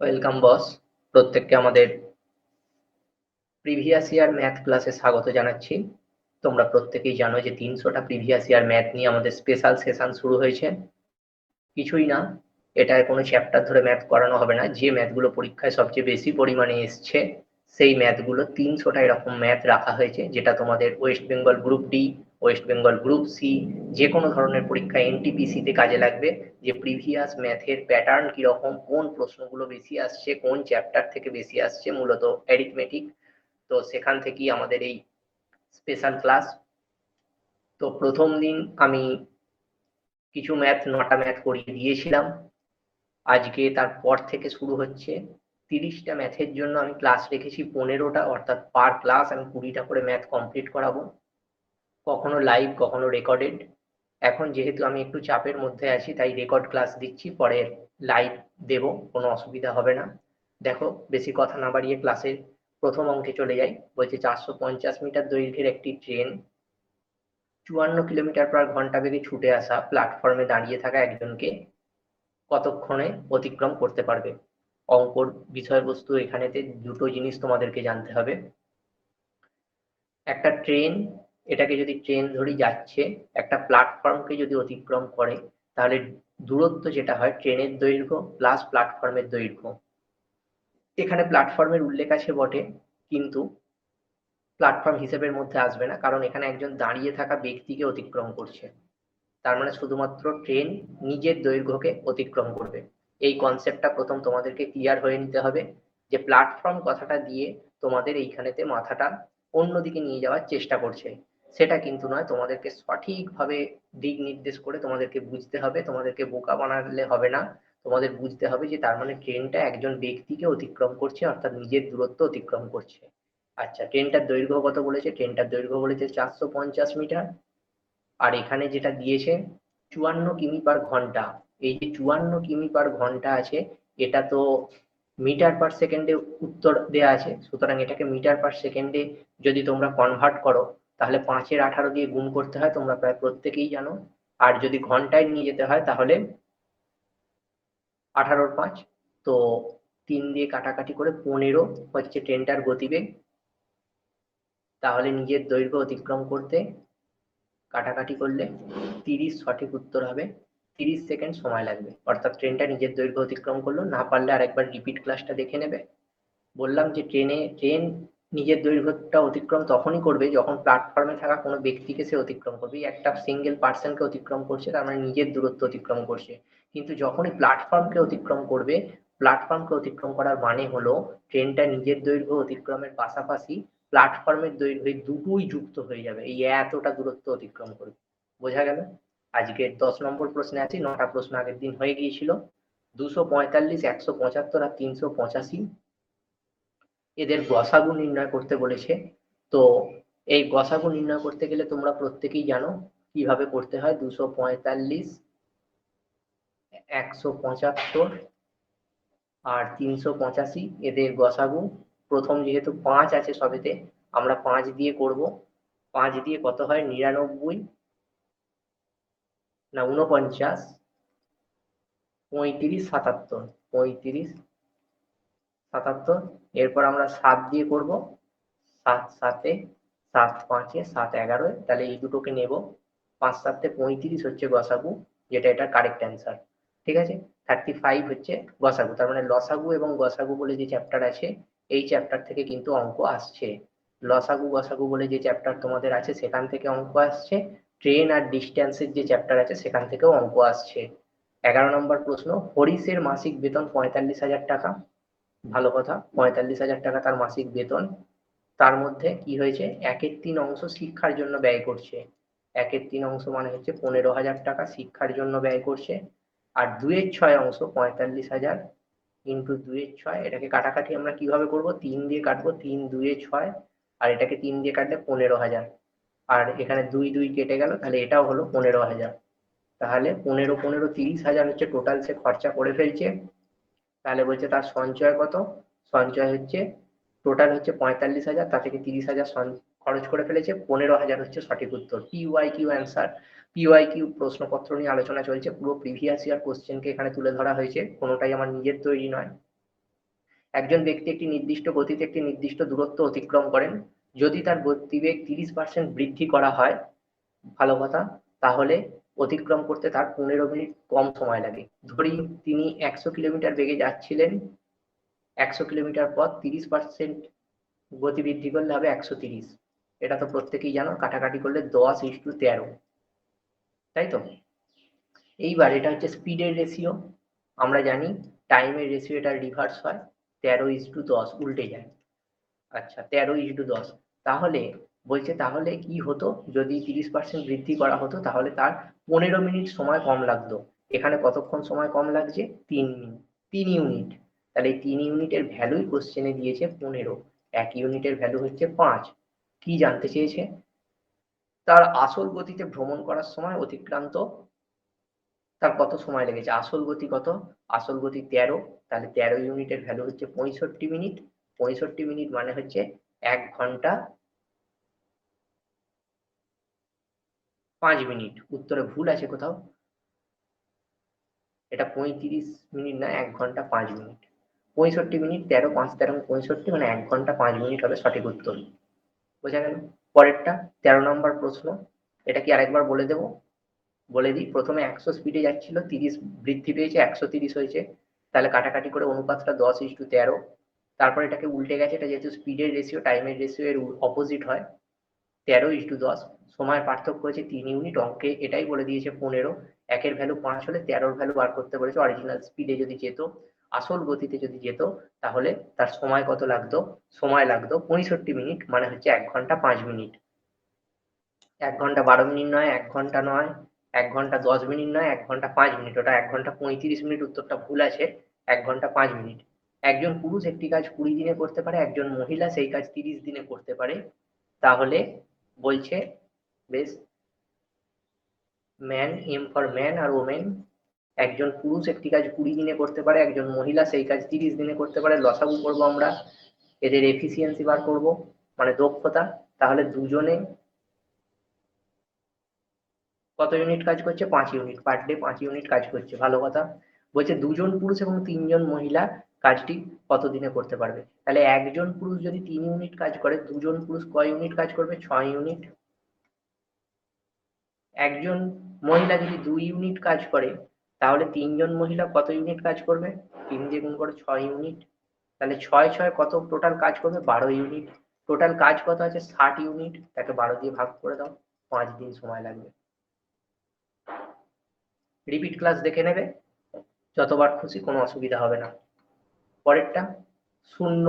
Welcome boss প্রত্যেককে আমাদের previous year math ক্লাসে স্বাগত জানাচ্ছি। তোমরা প্রত্যেকেই জানো যে তিনশোটা প্রিভিয়াস ইয়ার ম্যাথ নিয়ে আমাদের স্পেশাল সেশন শুরু হয়েছে। কিছুই না, এটা কোনো চ্যাপ্টার ধরে ম্যাথ করানো হবে না। যে ম্যাথগুলো পরীক্ষায় সবচেয়ে বেশি পরিমাণে এসছে, সেই ম্যাথগুলো তিনশোটা এরকম ম্যাথ রাখা হয়েছে, যেটা তোমাদের West Bengal group D West Bengal group C যে কোনো ধরনের পরীক্ষা এনটিপিসিতে কাজে লাগবে, যে প্রিভিয়াস ম্যাথের প্যাটার্ন কীরকম, কোন প্রশ্নগুলো বেশি আসছে, কোন চ্যাপ্টার থেকে বেশি আসছে, মূলত অ্যারিথমেটিক তো সেখান থেকেই আমাদের এই স্পেশাল ক্লাস তো প্রথম দিন আমি কিছু ম্যাথ নটা ম্যাথ করিয়ে দিয়েছিলাম। আজকে তারপর থেকে শুরু হচ্ছে। তিরিশটা ম্যাথের জন্য আমি ক্লাস রেখেছি, পনেরোটা, অর্থাৎ পার ক্লাস আমি কুড়িটা করে ম্যাথ কমপ্লিট করাবো। কখনো লাইভ কখনো রেকর্ডেড এখন যেহেতু আমি একটু চাপের মধ্যে আছি, তাই রেকর্ড ক্লাস দিচ্ছি, পরে লাইভ দেব, কোনো অসুবিধা হবে না। দেখো, বেশি কথা না বাড়িয়ে ক্লাসের প্রথম অঙ্কে চলে যাই। বলছে চারশো পঞ্চাশ মিটার দৈর্ঘ্যের একটি ট্রেন চুয়ান্ন কিলোমিটার পার ঘণ্টা বেগে ছুটে আসা প্ল্যাটফর্মে দাঁড়িয়ে থাকা একজনকে কতক্ষণে অতিক্রম করতে পারবে? অঙ্কর বিষয়বস্তু এখানেতে দুটো জিনিস তোমাদেরকে জানতে হবে। একটা ট্রেন এটাকে যদি ট্রেন ধরে যাচ্ছে, একটা প্ল্যাটফর্মকে যদি অতিক্রম করে, তাহলে দূরত্ব যেটা হয় ট্রেনের দৈর্ঘ্য প্লাস প্ল্যাটফর্মের দৈর্ঘ্য। এখানে প্ল্যাটফর্মের উল্লেখ আছে বটে, কিন্তু প্ল্যাটফর্ম হিসেবের মধ্যে আসবে না, কারণ এখানে একজন দাঁড়িয়ে থাকা ব্যক্তিকে অতিক্রম করছে। তার মানে শুধুমাত্র ট্রেন নিজের দৈর্ঘ্যকে অতিক্রম করবে। এই কনসেপ্টটা প্রথম তোমাদেরকে ক্লিয়ার হয়ে নিতে হবে, যে প্ল্যাটফর্ম কথাটা দিয়ে তোমাদের এইখানেতে মাথাটা অন্যদিকে নিয়ে যাওয়ার চেষ্টা করছে। সেটা কিন্তু নয়, তোমাদেরকে সঠিকভাবে দিক নির্দেশ করে তোমাদেরকে বুঝতে হবে, তোমাদেরকে বোকা বানালে হবে না। তোমাদের বুঝতে হবে যে তার মানে ট্রেনটা একজন ব্যক্তিকে অতিক্রম করছে, অর্থাৎ নিজের দূরত্ব অতিক্রম করছে। আচ্ছা ট্রেনটার দৈর্ঘ্য কত বলেছে? ট্রেনটার দৈর্ঘ্য বলেছে চারশো পঞ্চাশ মিটার। আর এখানে যেটা দিয়েছে, চুয়ান্ন কিমি পার ঘণ্টা। এই যে চুয়ান্ন কিমি পার ঘণ্টা আছে, এটা তো মিটার পার সেকেন্ডে উত্তর দেয়া আছে। সুতরাং এটাকে মিটার পার সেকেন্ডে যদি তোমরা কনভার্ট করো তাহলে পাঁচের আঠারো দিয়ে গুণ করতে হয়, তোমরা প্রায় প্রত্যেকেই জানো। আর যদি ঘন্টায় নিয়ে যেতে হয়, তাহলে আঠারোর পাঁচ, তো তিন দিয়ে কাটাকাটি করে পনেরো হচ্ছে ট্রেনটার গতিবেগ। তাহলে নিজের দৈর্ঘ্য অতিক্রম করতে কাটাকাটি করলে তিরিশ সঠিক উত্তর হবে, তিরিশ সেকেন্ড সময় লাগবে। অর্থাৎ ট্রেনটা নিজের দৈর্ঘ্য অতিক্রম করল, না পারলে আর একবার রিপিট ক্লাসটা দেখে নেবে। বললাম যে ট্রেনে, ট্রেন নিজের দৈর্ঘ্যটা অতিক্রম তখনই করবে যখন প্ল্যাটফর্মে থাকা কোনো ব্যক্তিকে সে অতিক্রম করবে। একটা সিঙ্গেল পার্সনকে অতিক্রম করছে, তার মানে নিজের দূরত্ব অতিক্রম করছে। কিন্তু যখনই প্ল্যাটফর্মকে অতিক্রম করবে প্ল্যাটফর্মকে অতিক্রম করার মানে হলো ট্রেনটা নিজের দৈর্ঘ্য অতিক্রমের পাশাপাশি প্ল্যাটফর্মের দৈর্ঘ্য দুটোই যুক্ত হয়ে যাবে। এই এতটা দূরত্ব অতিক্রম করবে। বোঝা গেল? আজকে দশ নম্বর প্রশ্নে আছি, নটা প্রশ্ন আগের দিন হয়ে গিয়েছিল। দুশো পঁয়তাল্লিশ, একশো পঁচাত্তর আর তিনশো পঁচাশি। এদের গসাগু নির্ণয় করতে বলেছে। তো এই গসাগু নির্ণয় করতে গেলে তোমরা প্রত্যেকেই জানো কীভাবে করতে হয়। দুশো পঁয়তাল্লিশ, একশো পঁচাত্তর আর তিনশো পঁচাশি এদের গসাগু। প্রথম যেহেতু পাঁচ আছে সবেতে, আমরা পাঁচ দিয়ে করব। পাঁচ দিয়ে কত হয়? নিরানব্বই না উনপঞ্চাশ পঁয়ত্রিশ সাতাত্তর পঁয়ত্রিশ সাতাত্তর এরপর আমরা সাত দিয়ে করব। সাত, সাতে, সাত, পাঁচে, সাত, এগারোয়। তাহলে এই দুটোকে নেব। পাঁচ, সাতে পঁয়ত্রিশ হচ্ছে গসাগু, যেটা এটা কারেক্ট অ্যান্সার ঠিক আছে? থার্টি ফাইভ হচ্ছে গসাগু। তার মানে লসাগু এবং গসাগু বলে যে চ্যাপ্টার আছে, এই চ্যাপ্টার থেকে কিন্তু অঙ্ক আসছে। লসাগু, গসাগু বলে যে চ্যাপ্টার তোমাদের আছে, সেখান থেকে অঙ্ক আসছে। ট্রেন আর ডিস্ট্যান্সের যে চ্যাপ্টার আছে, সেখান থেকেও অঙ্ক আসছে। এগারো নম্বর প্রশ্ন, হরিশের মাসিক বেতন পঁয়তাল্লিশ হাজার টাকা। ভালো কথা, পঁয়তাল্লিশ হাজার টাকা তার মাসিক বেতন। তার মধ্যে কি হয়েছে? একের তিন অংশ শিক্ষার জন্য ব্যয় করছে। একের তিন অংশ মানে হচ্ছে পনেরো হাজার টাকা শিক্ষার জন্য ব্যয় করছে। আর দুয়ের ছয় অংশ, পঁয়তাল্লিশ হাজার ইন্টু দুয়ের ছয়, এটাকে কাটাকাটি আমরা কীভাবে করব? তিন দিয়ে কাটবো, তিন, দুয়ে ছয়, আর এটাকে তিন দিয়ে কাটলে পনেরো হাজার। আর এখানে দুই দুই কেটে গেল, তাহলে এটাও হলো পনেরো হাজার। তাহলে পনেরো পনেরো, তিরিশ হাজার হচ্ছে টোটাল সে খরচা করে ফেলছে। তাহলে বলছে তার সঞ্চয় কত? সঞ্চয় হচ্ছে টোটাল হচ্ছে পঁয়তাল্লিশ হাজার তা থেকে তিরিশ হাজার খরচ করে ফেলেছে, পনেরো হাজার হচ্ছে সঠিক উত্তর। P Y Q answer P Y Q প্রশ্নপত্র নিয়ে আলোচনা চলছে, পুরো প্রিভিয়াস ইয়ার কোশ্চেনকে এখানে তুলে ধরা হয়েছে, কোনোটাই আমার নিজের তৈরি নয়। একজন ব্যক্তি একটি নির্দিষ্ট গতিতে একটি নির্দিষ্ট দূরত্ব অতিক্রম করেন, যদি তার গতিবেগ তিরিশ পার্সেন্ট বৃদ্ধি করা হয়, ভালো কথা, তাহলে অতিক্রম করতে তার পনেরো মিনিট কম সময় লাগে। ধরি তিনি একশো কিলোমিটার বেগে যাচ্ছিলেন। একশো কিলোমিটার পর তিরিশ পার্সেন্ট গতি বৃদ্ধি করলে হবে একশো তিরিশ। এটা তো প্রত্যেকেই জানো, কাটাকাটি করলে দশ ইস টু তেরো। তাই তো? এইবার এটা হচ্ছে স্পিডের রেশিও আমরা জানি টাইমের রেশিও এটা রিভার্স হয়। তেরো ইস টু দশ, উল্টে যায়। আচ্ছা তেরো ইস টু দশ। তাহলে বলছে তাহলে কি হতো? যদি তিরিশ পার্সেন্ট বৃদ্ধি করা হতো, তাহলে তার পনেরো মিনিট সময় কম লাগতো। এখানে কতক্ষণ সময় কম লাগছে? তিন মিনিট। তিন ইউনিট তাহলে তিন ইউনিটের ভ্যালুই কোশ্চেনে দিয়েছে পনেরো। এক ইউনিটের ভ্যালু হচ্ছে পাঁচ। কি জানতে চেয়েছে? তার আসল গতিতে ভ্রমণ করার সময় অতিক্রান্ত তার কত সময় লেগেছে? আসল গতি কত? আসল গতি তেরো। তাহলে তেরো ইউনিটের ভ্যালু হচ্ছে পঁয়ষট্টি মিনিট। পঁয়ষট্টি মিনিট মানে হচ্ছে এক ঘণ্টা পাঁচ মিনিট। উত্তরে ভুল আছে কোথাও। এটা পঁয়ত্রিশ মিনিট না, এক ঘণ্টা পাঁচ মিনিট। পঁয়ষট্টি মিনিট, তেরো, পাঁচ, তেরো, পঁয়ষট্টি মানে এক ঘণ্টা পাঁচ মিনিট হবে সঠিক উত্তর। বোঝা গেল? পরেরটা, তেরো নম্বর প্রশ্ন। এটা কি আরেকবার বলে দেব? বলে দিই, প্রথমে একশো স্পিডে যাচ্ছিল, তিরিশ বৃদ্ধি পেয়েছে, একশো তিরিশ হয়েছে। তাহলে কাটাকাটি করে অনুপাতটা দশ ইস টু তেরো। তারপর এটাকে উল্টে গেছে, এটা যেহেতু স্পিডের রেশিও টাইমের রেশিও এর অপোজিট হয়, তেরো ইস টু দশ। সময় পার্থক্য হয়েছে তিন ইউনিট অঙ্কে এটাই বলে দিয়েছে পনেরো। একের ভ্যালু পাঁচ হলে তেরোর ভ্যালু বার করতে বলেছে অরিজিনাল স্পিডে যদি যেত, আসল গতিতে যদি যেত, তাহলে তার সময় কত লাগতো? সময় লাগতো পঁয়ষট্টি মিনিট মানে হচ্ছে এক ঘণ্টা পাঁচ মিনিট এক ঘণ্টা বারো মিনিট নয়, এক ঘণ্টা নয়, এক ঘণ্টা দশ মিনিট নয়, এক ঘণ্টা পাঁচ মিনিট ওটা এক ঘণ্টা পঁয়ত্রিশ মিনিট উত্তরটা ভুল আছে, এক ঘণ্টা পাঁচ মিনিট একজন পুরুষ একটি কাজ কুড়ি দিনে করতে পারে, একজন মহিলা সেই কাজ তিরিশ দিনে করতে পারে। তাহলে বলছে বেশ। ম্যান এম ফর ম্যান আর ওমেন একজন পুরুষ একটি কাজ কুড়ি দিনে করতে পারে, একজন মহিলা সেই কাজ তিরিশ দিনে করতে পারে। লসাগু করব আমরা, এদের এফিসিয়েন্সি বার করব মানে দক্ষতা। তাহলে দুজনে কত ইউনিট কাজ করছে? পাঁচ ইউনিট পার ডে পাঁচ ইউনিট কাজ করছে, ভালো কথা। বলছে দুজন পুরুষ এবং তিনজন মহিলা কাজটি কত দিনে করতে পারবে? তাহলে একজন পুরুষ যদি তিন ইউনিট কাজ করে, দুজন পুরুষ কয় ইউনিট কাজ করবে? ছয় ইউনিট একজন মহিলা যদি দুই ইউনিট কাজ করে, তাহলে তিনজন মহিলা কত ইউনিট কাজ করবে? তিন দিয়ে গুণ করে ছয় ইউনিট। তাহলে ছয় ছয় কত টোটাল কাজ করবে? বারো ইউনিট। টোটাল কাজ কত আছে? ষাট ইউনিট। তাকে বারো দিয়ে ভাগ করে দাও। পাঁচ দিন সময় লাগবে। রিপিট ক্লাস দেখে নেবে। যতবার খুশি কোনো অসুবিধা হবে না। পরেরটা, শূন্য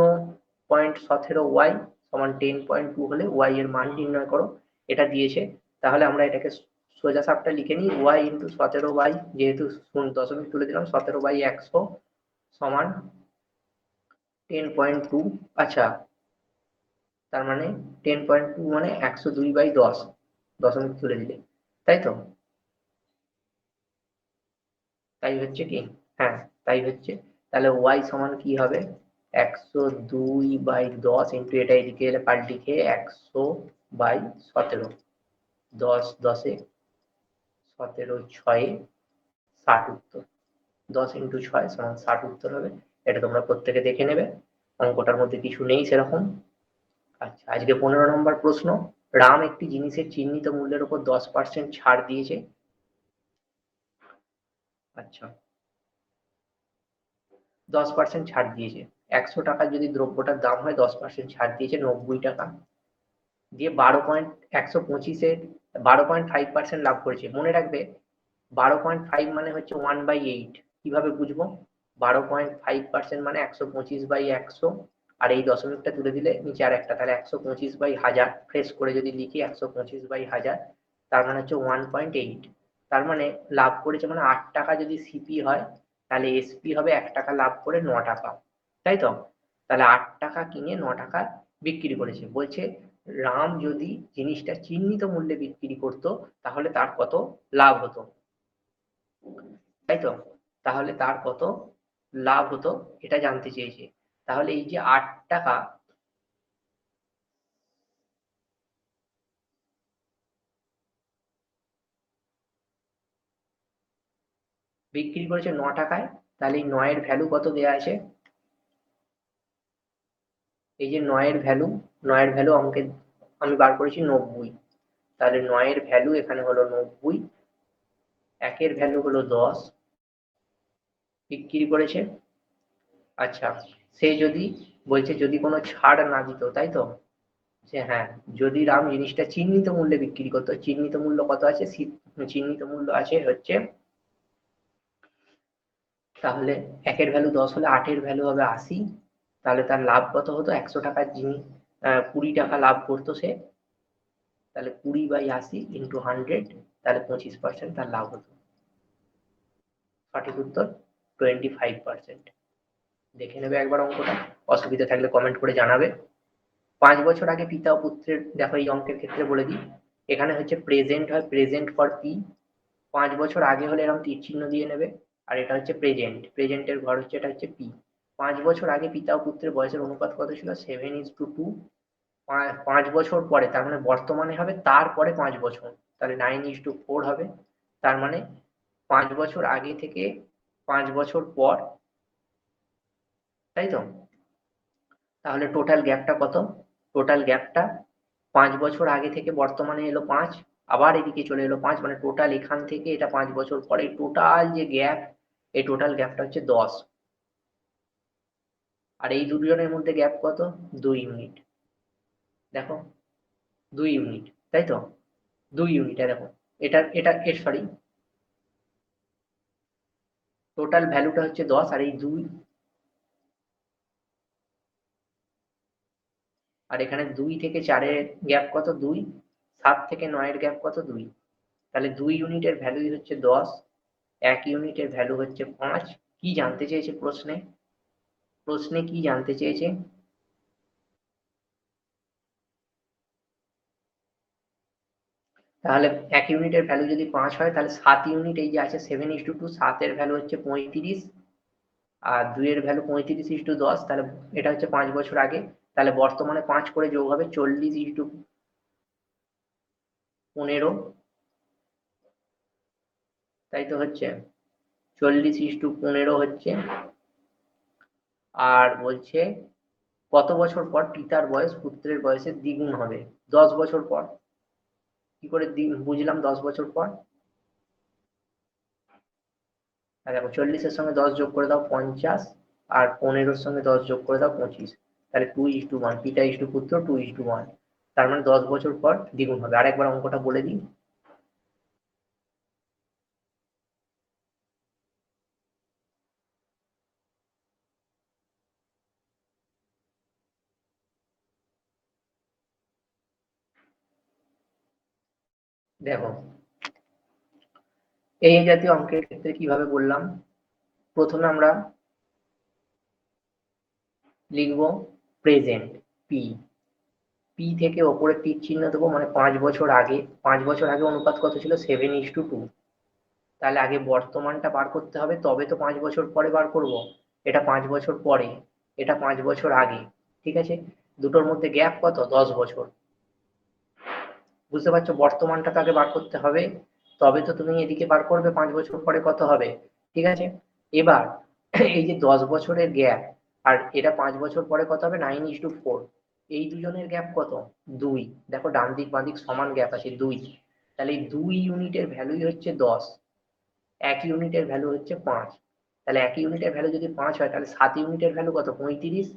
পয়েন্ট সতেরো ওয়াই সমান টেন পয়েন্ট টু হলে ওয়াই এর মান নির্ণয় করো। এটা দিয়েছে। তাহলে আমরা এটাকে সোজা সাপটা লিখে নিই, ওয়াই ইন্টু সতেরো বাই, যেহেতু দশমিক তুলে দিলাম, সতেরো বাই একশো সমান টেন পয়েন্ট টু আচ্ছা তার মানে টেন পয়েন্ট টু মানে একশো দুই বাই দশ দশমিক তুলে দিলে, তাই তো? তাই হচ্ছে কি? হ্যাঁ তাই হচ্ছে, তাহলে ওয়াই সমান কি হবে? একশো দুই বাই দশ ইন্টু এটা এদিকে এলে পাল্টি লিখে একশো বাই সতেরো, দশ দশে সতেরো ছয়ে ষাট উত্তর। দশ ইন্টু ছয় সমান ষাট উত্তর হবে। এটা তোমরা প্রত্যেকে দেখে নেবে। অঙ্কটার মধ্যে কিছু নেই সেরকম। আচ্ছা আজকে পনেরো নম্বর প্রশ্ন। রাম একটি জিনিসের চিহ্নিত মূল্যের উপর দশ পার্সেন্ট ছাড় দিয়েছে। আচ্ছা। দশ পার্সেন্ট ছাড় দিয়েছে। একশো টাকা যদি দ্রব্যটার দাম হয়, দশ পার্সেন্ট ছাড় দিয়েছে, নব্বই টাকা। দিয়ে বারো পয়েন্ট একশো পঁচিশে বারো পয়েন্ট ফাইভ পার্সেন্ট লাভ করেছে। মনে রাখবে, বারো পয়েন্ট ফাইভ মানে হচ্ছে ওয়ান বাই এইট কীভাবে বুঝব? বারো পয়েন্ট ফাইভ পার্সেন্ট মানে একশো পঁচিশ বাই একশো আর এই দশমিকটা তুলে দিলে নিচে আর একটা। তাহলে একশো পঁচিশ বাই হাজার। ফ্রেশ করে যদি লিখি একশো পঁচিশ বাই হাজার, তার মানে হচ্ছে ওয়ান পয়েন্ট এইট তার মানে লাভ করেছে মানে আট টাকা যদি সিপি হয়, তাহলে এসপি হবে এক টাকা লাভ করে ন টাকা। তাই তো? তাহলে আট টাকা কিনে ন টাকা বিক্রি করেছে। বলছে রাম যদি জিনিসটা চিহ্নিত মূল্যে বিক্রি করত, তাহলে তার কত লাভ হতো? তাই তো তাহলে তার কত লাভ হতো? এটা জানতে চেয়েছে। তাহলে এই যে আট টাকা, বিক্রি করেছে ন টাকায়, তাহলে এই নয়ের ভ্যালু কত দেয়া আছে? এই যে নয়ের ভ্যালু নয়ের ভ্যালু অঙ্কে আমি বার করেছি নব্বই। তাহলে নয়ের ভ্যালু এখানে হলো নব্বই, একের ভ্যালু হলো দশ। বিক্রি করেছে? আচ্ছা সে যদি বলছে যদি কোনো ছাড় না দিত, তাই তো? যে হ্যাঁ যদি রাম জিনিসটা চিহ্নিত মূল্যে বিক্রি করতো, চিহ্নিত মূল্য কত আছে? চিহ্নিত মূল্য আছে হচ্ছে, তাহলে একের ভ্যালু দশ হলে আটের ভ্যালু হবে আশি তাহলে তার লাভ কত হতো? একশো টাকার জিনিস কুড়ি টাকা লাভ করতো সে। তাহলে কুড়ি বাই আশি ইন্টু হান্ড্রেড তাহলে পঁচিশ পার্সেন্ট তার লাভ হতো। সঠিক উত্তর টোয়েন্টি ফাইভ পার্সেন্ট দেখে নেবে একবার অঙ্কটা। অসুবিধা থাকলে কমেন্ট করে জানাবে। পাঁচ বছর আগে পিতা ও পুত্রের, দেখো এই অঙ্কের ক্ষেত্রে বলে দিই, এখানে হচ্ছে প্রেজেন্ট হয় প্রেজেন্ট ফর পি পাঁচ বছর আগে হলে এরকম তীর চিহ্ন দিয়ে নেবে। আর এটা হচ্ছে প্রেজেন্ট প্রেজেন্টের ঘর হচ্ছে, এটা হচ্ছে পি পাঁচ বছর আগে পিতা ও পুত্রের বয়সের অনুপাত কত ছিল? সেভেন ইজ টু টু পাঁচ বছর পরে, তার মানে বর্তমানে হবে, তারপরে পাঁচ বছর। তাহলে নাইন ইজ টু ফোর হবে। তার মানে পাঁচ বছর আগে থেকে পাঁচ বছর পর, তাই তো? তাহলে টোটাল গ্যাপটা কত? টোটাল গ্যাপটা পাঁচ বছর আগে থেকে বর্তমানে এলো পাঁচ, আবার এদিকে চলে এলো পাঁচ। মানে টোটাল এখান থেকে এটা পাঁচ বছর পরে টোটাল যে গ্যাপ এই টোটাল গ্যাপটা হচ্ছে দশ। আর এই দুজনের মধ্যে গ্যাপ কত? দুই ইউনিট দেখো, দুই ইউনিট তাই তো? দুই ইউনিট দেখো, এটা এটা, এর সরি টোটাল ভ্যালুটা হচ্ছে দশ, আর এই দুই, আর এখানে দুই থেকে চারের গ্যাপ কত? দুই, সাত থেকে নয়ের গ্যাপ কত? দুই। তাহলে দুই ইউনিটের ভ্যালুই হচ্ছে দশ, এক ইউনিটের ভ্যালু হচ্ছে পাঁচ। কি জানতে চেয়েছে প্রশ্নে? প্রশ্নে কি জানতে চেয়েছে? তাহলে এক ইউনিটের ভ্যালু যদি পাঁচ হয়, তাহলে সাত ইউনিট এই যে আছে সেভেন ইস টু টু সাতের ভ্যালু হচ্ছে পঁয়ত্রিশ, আর দুইয়ের ভ্যালু পঁয়ত্রিশ ইস টু দশ, তাহলে এটা হচ্ছে পাঁচ বছর আগে, তাহলে বর্তমানে পাঁচ করে যোগ হবে চল্লিশ ইস টু পনেরো, তাই তো হচ্ছে, চল্লিশ ইস টু পনেরো হচ্ছে আর বলছে, কত বছর পর পিতার বয়স, পুত্রের বয়সের দ্বিগুণ হবে। দশ বছর পর। কি করে বুঝলাম দশ বছর পর? দেখো, চল্লিশের সঙ্গে দশ যোগ করে দাও পঞ্চাশ, আর পনেরোর সঙ্গে দশ যোগ করে দাও পঁচিশ। তাহলে টু ইস টু ওয়ান পিতা ইস টু পুত্র টু ইস টু ওয়ান তার মানে দশ বছর পর দ্বিগুণ হবে। আর একবার অঙ্কটা বলে দিই। দেখো। এই জাতীয় অঙ্কের ক্ষেত্রে কীভাবে বললাম? প্রথমে আমরা লিখব প্রেজেন্ট পি পি থেকে ওপরে তীর চিহ্ন দেবো মানে পাঁচ বছর আগে। পাঁচ বছর আগে অনুপাত কত ছিল? সেভেন ইস টু টু তাহলে আগে বর্তমানটা বার করতে হবে, তবে তো পাঁচ বছর পরে বার করব। এটা পাঁচ বছর পরে, এটা পাঁচ বছর আগে, ঠিক আছে? দুটোর মধ্যে গ্যাপ কত? দশ বছর। বুঝতে পারছ? বর্তমানটা আগে বার করতে হবে। তবে তো তুমি এদিকে বার করবে, পাঁচ বছর পরে কত হবে? ঠিক আছে? এবার, এই যে দশ বছরের গ্যাপ আর এটা পাঁচ বছর পরে কত হবে? নাইন ইস টু ফোর এই দুজনের গ্যাপ কত? দুই। দেখো, ডান দিক, বাঁ দিক সমান গ্যাপ আছে, দুই। তাহলে এই দুই ইউনিটের ভ্যালুই হচ্ছে দশ। এক ইউনিটের ভ্যালু হচ্ছে পাঁচ। তাহলে এক ইউনিটের ভ্যালু যদি পাঁচ হয়, তাহলে সাত ইউনিটের ভ্যালু কত? পঁয়ত্রিশ।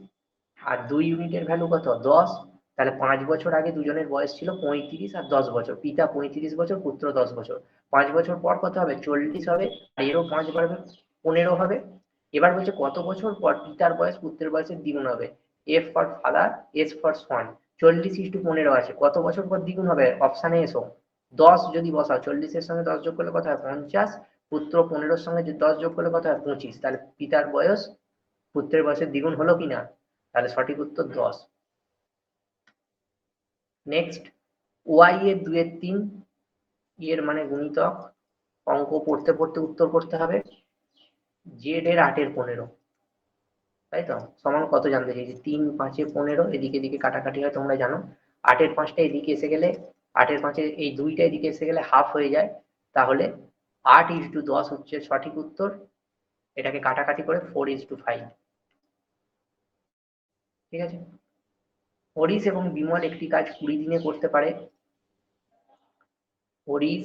আর দুই ইউনিটের ভ্যালু কত? দশ। তাহলে পাঁচ বছর আগে দুজনের বয়স ছিল পঁয়ত্রিশ আর দশ বছর। পিতা পঁয়ত্রিশ বছর, পুত্র দশ বছর। পাঁচ বছর পর কত হবে? চল্লিশ হবে আর এরও পাঁচ বাড়বে, পনেরো হবে। এবার বলছে কত বছর পর পিতার বয়স, পুত্রের বয়সের দ্বিগুণ হবে? F for father S for son চল্লিশ ইস্টু পনেরো আছে। কত বছর পর দ্বিগুণ হবে? অপশানে এসো। দশ যদি বসাও, চল্লিশের সঙ্গে দশ যোগ করলে কত হয়? পঞ্চাশ। পুত্র পনেরোর সঙ্গে দশ যোগ করলে কত হয়? পঁচিশ। তাহলে পিতার বয়স, পুত্রের বয়সের দ্বিগুণ হলো কিনা? তাহলে সঠিক উত্তর দশ। নেক্সট ওয়াই এর দুয়ের তিন এর মানে গুণিতক, অঙ্ক পড়তে পড়তে উত্তর করতে হবে জেড এর আটের পনেরো। তাই তো? সমান কত জানতে চাইছি? তিন, পাঁচে পনেরো, এদিকে এদিকে কাটাকাটি হয়, তোমরা জানো। আটের পাঁচটা এদিকে এসে গেলে, আটের পাঁচে এই দুইটা এদিকে এসে গেলে হাফ হয়ে যায়। তাহলে আট ইস টু দশ হচ্ছে সঠিক উত্তর। এটাকে কাটাকাটি করে ফোর ইস টু ফাইভ ঠিক আছে? হরিশ এবং বিমল একটি কাজ কুড়ি দিনে করতে পারে। হরিশ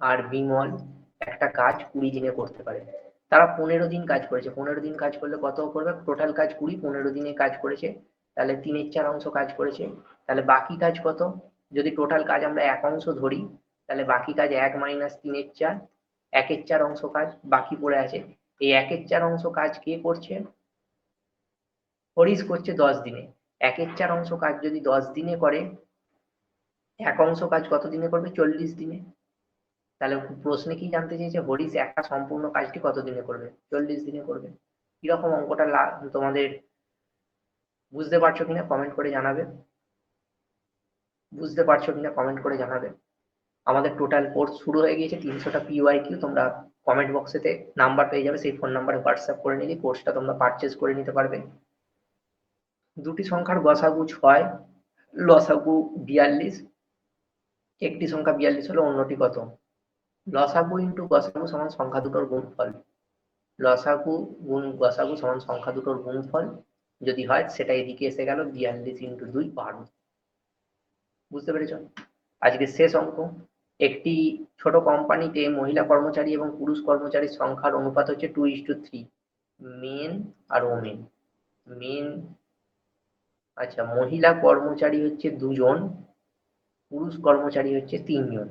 আর বিমল একটা কাজ কুড়ি দিনে করতে পারে। তারা পনেরো দিন কাজ করেছে। পনেরো দিন কাজ করলে কত করবে? টোটাল কাজ কুড়ি, পনেরো দিনে কাজ করেছে। তাহলে তিনের চার অংশ কাজ করেছে। তাহলে বাকি কাজ কত? যদি টোটাল কাজ আমরা এক অংশ ধরি, তাহলে বাকি কাজ এক মাইনাস তিনের চার, একের চার অংশ কাজ বাকি পড়ে আছে। এই একের চার অংশ কাজ কে করছে? হরিশ করছে দশ দিনে। একের চার অংশ কাজ যদি দশ দিনে করে, এক অংশ কাজ কত দিনে করবে? চল্লিশ দিনে। তাহলে প্রশ্নে কি জানতে চেয়েছে? হরিশ একটা সম্পূর্ণ কাজটি কত দিনে করবে? চল্লিশ দিনে করবে। কীরকম অঙ্কটা তোমাদের বুঝতে পারছ কিনা কমেন্ট করে জানাবে। বুঝতে পারছ কিনা কমেন্ট করে জানাবে। আমাদের টোটাল কোর্স শুরু হয়ে গিয়েছে তিনশোটা পিওয়াই কিউ তোমরা কমেন্ট বক্সেতে নাম্বার পেয়ে যাবে। সেই ফোন নাম্বারে হোয়াটসঅ্যাপ করে নিলে কোর্সটা তোমরা পারচেজ করে নিতে পারবে। দুটি সংখ্যার গসাগু ছয়, লসাগু বিয়াল্লিশ। একটি সংখ্যা বিয়াল্লিশ হলে অন্যটি কত? লসাগু ইন্টু গসাগু সমান সংখ্যা দুটোর গুণফল। লসাগু গুণ গসাগু সমান সংখ্যা দুটোর গুণফল যদি হয়, সেটা এদিকে এসে গেল বিয়াল্লিশ ইন্টু দুই বারো বুঝতে পেরেছ? আজকে শেষ অঙ্ক। একটি ছোট কোম্পানিতে মহিলা কর্মচারী এবং পুরুষ কর্মচারীর সংখ্যার অনুপাত হচ্ছে two is two three men R women men আচ্ছা মহিলা কর্মচারী হচ্ছে দুজন, পুরুষ কর্মচারী হচ্ছে তিনজন।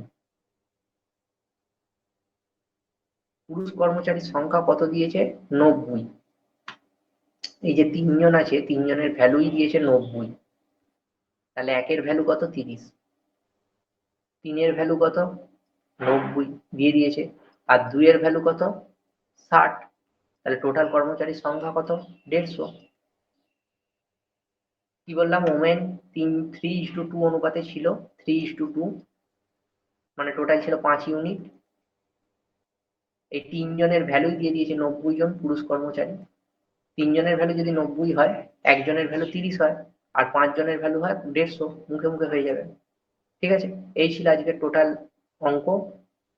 পুরুষ কর্মচারীর সংখ্যা কত দিয়েছে? নব্বই। এই যে তিনজন আছে, তিনজনের ভ্যালুই দিয়েছে নব্বই। তাহলে একের ভ্যালু কত? তিরিশ। তিনের ভ্যালু কত? নব্বই দিয়ে দিয়েছে। আর দুইয়ের ভ্যালু কত? ষাট। তাহলে টোটাল কর্মচারীর সংখ্যা কত? দেড়শো। কি বললাম? ওমেন তিন থ্রি ইস টু টু অনুপাতে ছিল। থ্রি ইস টু টু মানে টোটাল ছিল পাঁচ ইউনিট এই তিনজনের ভ্যালু দিয়ে দিয়েছে নব্বই জন পুরুষ কর্মচারী। তিনজনের ভ্যালু যদি নব্বই হয়, একজনের ভ্যালু তিরিশ হয়, আর পাঁচজনের ভ্যালু হয় দেড়শো, মুখে মুখে হয়ে যাবে। ঠিক আছে? এই ছিল আজকের টোটাল অঙ্ক।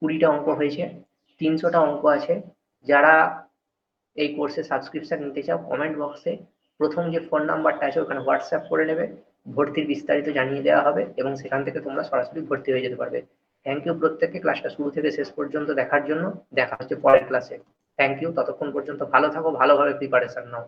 কুড়িটা অঙ্ক হয়েছে। তিনশোটা অঙ্ক আছে। যারা এই কোর্সে সাবস্ক্রিপশন নিতে চাও কমেন্ট বক্সে প্রথম যে ফোন নাম্বারটা আছে, ওখানে হোয়াটসঅ্যাপ করে নেবে, ভর্তির বিস্তারিত জানিয়ে দেওয়া হবে এবং সেখান থেকে তোমরা সরাসরি ভর্তি হয়ে যেতে পারবে। থ্যাংক ইউ প্রত্যেককে ক্লাসটা শুরু থেকে শেষ পর্যন্ত দেখার জন্য। দেখা হচ্ছে পরের ক্লাসে থ্যাংক ইউ ততক্ষণ পর্যন্ত ভালো থাকো, ভালোভাবে প্রিপারেশন নাও।